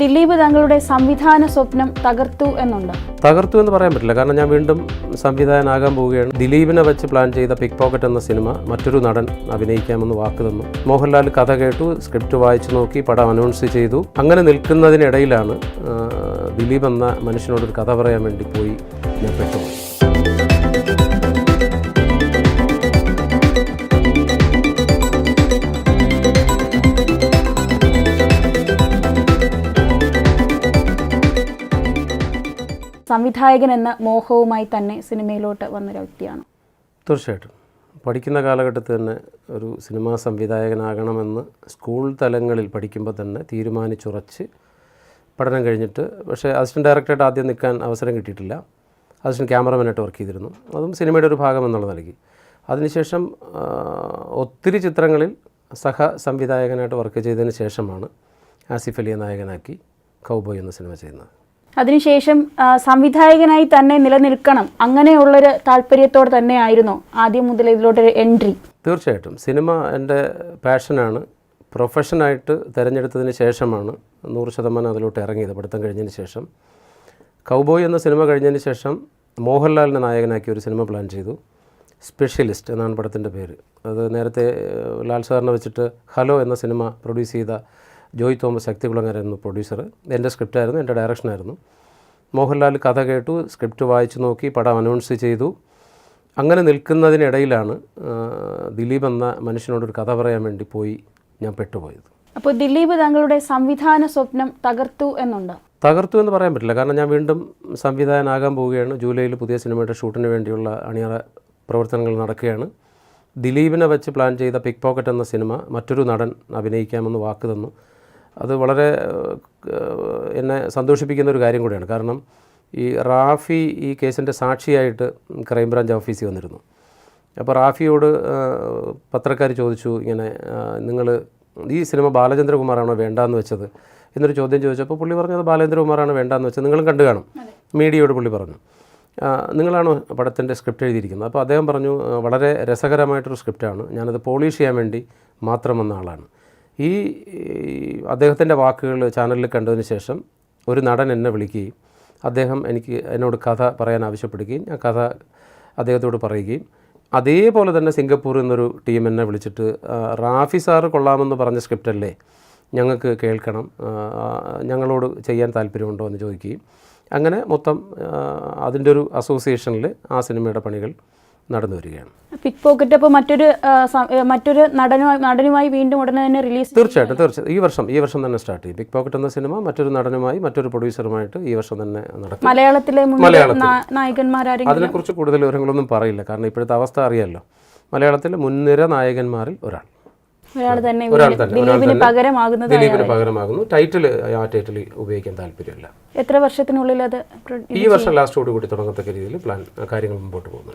ദിലീപ് താങ്കളുടെ സംവിധാന സ്വപ്നം തകർത്തു എന്നുണ്ട്. തകർത്തു എന്ന് പറയാൻ പറ്റില്ല. കാരണം ഞാൻ വീണ്ടും സംവിധായകനാകാൻ പോവുകയാണ്. ദിലീപിനെ വെച്ച് പ്ലാൻ ചെയ്ത പിക് പോക്കറ്റ് എന്ന സിനിമ മറ്റൊരു നടൻ അഭിനയിക്കാമെന്ന് വാക്ക് തന്നു. മോഹൻലാൽ കഥ കേട്ടു സ്ക്രിപ്റ്റ് വായിച്ചു നോക്കി പടം അനൗൺസ് ചെയ്തു. അങ്ങനെ നിൽക്കുന്നതിനിടയിലാണ് ദിലീപ് എന്ന മനുഷ്യനോടൊരു കഥ പറയാൻ വേണ്ടി പോയി ഞാൻ പെട്ടുപോയി സംവിധായകൻ എന്ന മോഹവുമായി തന്നെ സിനിമയിലോട്ട് വന്നൊരു വ്യക്തിയാണ്. തീർച്ചയായിട്ടും. പഠിക്കുന്ന കാലഘട്ടത്തിൽ തന്നെ ഒരു സിനിമാ സംവിധായകനാകണമെന്ന് സ്കൂൾ തലങ്ങളിൽ പഠിക്കുമ്പോൾ തന്നെ തീരുമാനിച്ചുറച്ച് പഠനം കഴിഞ്ഞിട്ട് പക്ഷേ അസിസ്റ്റന്റ് ഡയറക്ടറായിട്ട് ആദ്യം നിൽക്കാൻ അവസരം കിട്ടിയിട്ടില്ല. അസിസ്റ്റന്റ് ക്യാമറമാനായിട്ട് വർക്ക് ചെയ്തിരുന്നു. അതും സിനിമയുടെ ഒരു ഭാഗം എന്നുള്ള നൽകി അതിനുശേഷം ഒത്തിരി ചിത്രങ്ങളിൽ സഹ സംവിധായകനായിട്ട് വർക്ക് ചെയ്തതിന് ശേഷമാണ് ആസിഫ് അലിയെ നായകനാക്കി കൗബോയ് എന്ന സിനിമ ചെയ്യുന്നത്. അതിനുശേഷം സംവിധായകനായി തന്നെ നിലനിൽക്കണം. അങ്ങനെയുള്ളൊരു താല്പര്യത്തോടെ തന്നെ ആയിരുന്നു ആദ്യം മുതൽ ഇതിലോട്ടൊരു എൻട്രി. തീർച്ചയായിട്ടും. സിനിമ എന്റെ പാഷനാണ്. പ്രൊഫഷനായിട്ട് തിരഞ്ഞെടുത്തതിന് ശേഷമാണ് നൂറ് ശതമാനം അതിലോട്ട് ഇറങ്ങിയത് പഠിത്തം കഴിഞ്ഞതിന് ശേഷം. കൗബോയ് എന്ന സിനിമ കഴിഞ്ഞതിന് ശേഷം മോഹൻലാലിനെ നായകനാക്കി ഒരു സിനിമ പ്ലാൻ ചെയ്തു. സ്പെഷ്യലിസ്റ്റ് എന്നാണ് പടത്തിന്റെ പേര്. അത് നേരത്തെ ലാൽ സാറിനെ വെച്ചിട്ട് ഹലോ എന്ന സിനിമ പ്രൊഡ്യൂസ് ചെയ്ത ജോയ് തോമസ് ശക്തികുളങ്ങരായിരുന്നു പ്രൊഡ്യൂസർ എന്റെ സ്ക്രിപ്റ്റായിരുന്നു എന്റെ ഡയറക്ഷനായിരുന്നു മോഹൻലാൽ കഥ കേട്ടു സ്ക്രിപ്റ്റ് വായിച്ചു നോക്കി പടം അനൗൺസ് ചെയ്തു. അങ്ങനെ നിൽക്കുന്നതിനിടയിലാണ് ദിലീപ് എന്ന മനുഷ്യനോടൊരു കഥ പറയാൻ വേണ്ടി പോയി ഞാൻ പെട്ടുപോയത്. അപ്പോൾ ദിലീപ് താങ്കളുടെ സംവിധാന സ്വപ്നം തകർത്തു എന്നുണ്ട്? തകർത്തു എന്ന് പറയാൻ പറ്റില്ല. കാരണം ഞാൻ വീണ്ടും സംവിധായകനാകാൻ പോവുകയാണ്. ജൂലൈയിൽ പുതിയ സിനിമയുടെ ഷൂട്ടിന് വേണ്ടിയുള്ള അണിയറ പ്രവർത്തനങ്ങൾ നടക്കുകയാണ്. ദിലീപിനെ വെച്ച് പ്ലാൻ ചെയ്ത പിക് പോക്കറ്റ് എന്ന സിനിമ മറ്റൊരു നടൻ അഭിനയിക്കാമെന്ന് വാക്ക് തന്നു. അത് വളരെ എന്നെ സന്തോഷിപ്പിക്കുന്ന ഒരു കാര്യം കൂടിയാണ്. കാരണം ഈ റാഫി ഈ കേസിന്റെ സാക്ഷിയായിട്ട് ക്രൈംബ്രാഞ്ച് ഓഫീസിൽ വന്നിരുന്നു. അപ്പോൾ റാഫിയോട് പത്രക്കാർ ചോദിച്ചു ഇങ്ങനെ നിങ്ങൾ ഈ സിനിമ ബാലചന്ദ്രകുമാറാണോ വേണ്ടാന്ന് വെച്ചത് എന്നൊരു ചോദ്യം ചോദിച്ചപ്പോൾ പുള്ളി പറഞ്ഞത് ബാലചന്ദ്രകുമാറാണ് വേണ്ടാന്ന് വെച്ചത്. നിങ്ങളും കണ്ടു കാണും. മീഡിയയോട് പുള്ളി പറഞ്ഞു. നിങ്ങളാണ് പടത്തിന്റെ സ്ക്രിപ്റ്റ് എഴുതിയിരിക്കുന്നത്? അപ്പോൾ അദ്ദേഹം പറഞ്ഞു "ആ, വളരെ രസകരമായിട്ടൊരു സ്ക്രിപ്റ്റാണ്. ഞാനത് പോളിഷ് ചെയ്യാൻ വേണ്ടി മാത്രം വന്ന ആളാണ്. ഈ അദ്ദേഹത്തിന്റെ വാക്കുകൾ ചാനലിൽ കണ്ടതിന് ശേഷം ഒരു നടൻ എന്നെ വിളിക്കുകയും അദ്ദേഹം എനിക്ക് എന്നോട് കഥ പറയാൻ ആവശ്യപ്പെടുകയും ഞാൻ കഥ അദ്ദേഹത്തോട് പറയുകയും അതേപോലെ തന്നെ സിംഗപ്പൂരിൽ നിന്നൊരു ടീം എന്നെ വിളിച്ചിട്ട് റാഫി സാറ് കൊള്ളാമെന്ന് പറഞ്ഞ സ്ക്രിപ്റ്റല്ലേ ഞങ്ങൾക്ക് കേൾക്കണം ഞങ്ങളോട് ചെയ്യാൻ താല്പര്യമുണ്ടോ എന്ന് ചോദിക്കുകയും അങ്ങനെ മൊത്തം അതിന്റെ ഒരു അസോസിയേഷനിൽ ആ സിനിമയുടെ പണികൾ നടന്നു വരികയാണ്. പിക് പോക്കറ്റ് അപ്പോൾ മറ്റൊരു മറ്റൊരു നടനുമായി നടനുമായി വീണ്ടും ഉടനെ തന്നെ റിലീസ് തീർച്ചയായിട്ടും തീർച്ചയായും ഈ വർഷം ഈ വർഷം തന്നെ സ്റ്റാർട്ട് ചെയ്യും. പിക് പോക്കറ്റ് എന്ന സിനിമ മറ്റൊരു നടനുമായി മറ്റൊരു പ്രൊഡ്യൂസറുമായിട്ട് ഈ വർഷം തന്നെ നടക്കും. മലയാളത്തിലെ നായകന്മാരാരെങ്കിലും? അതിനെക്കുറിച്ച് കൂടുതൽ വിവരങ്ങളൊന്നും പറയില്ല. കാരണം ഇപ്പോഴത്തെ അവസ്ഥ അറിയാമല്ലോ മലയാളത്തിലെ മുൻനിര നായകന്മാരിൽ ഒരാൾ. ഒരാൾ തന്നെ ദിലീപിന് പകരമാകുന്നത് ദിലീപിന് പകരമാകുന്നു. ടൈറ്റിൽ ആ ടൈറ്റിൽ ഉപയോഗിക്കാൻ താല്പര്യമില്ല. എത്ര വർഷത്തിനുള്ളിൽ അത് ഈ വർഷം ലാസ്റ്റോട് കൂടി തുടങ്ങത്തക്ക രീതിയിൽ പ്ലാൻ കാര്യങ്ങൾ മുമ്പോട്ട് പോകുന്നു.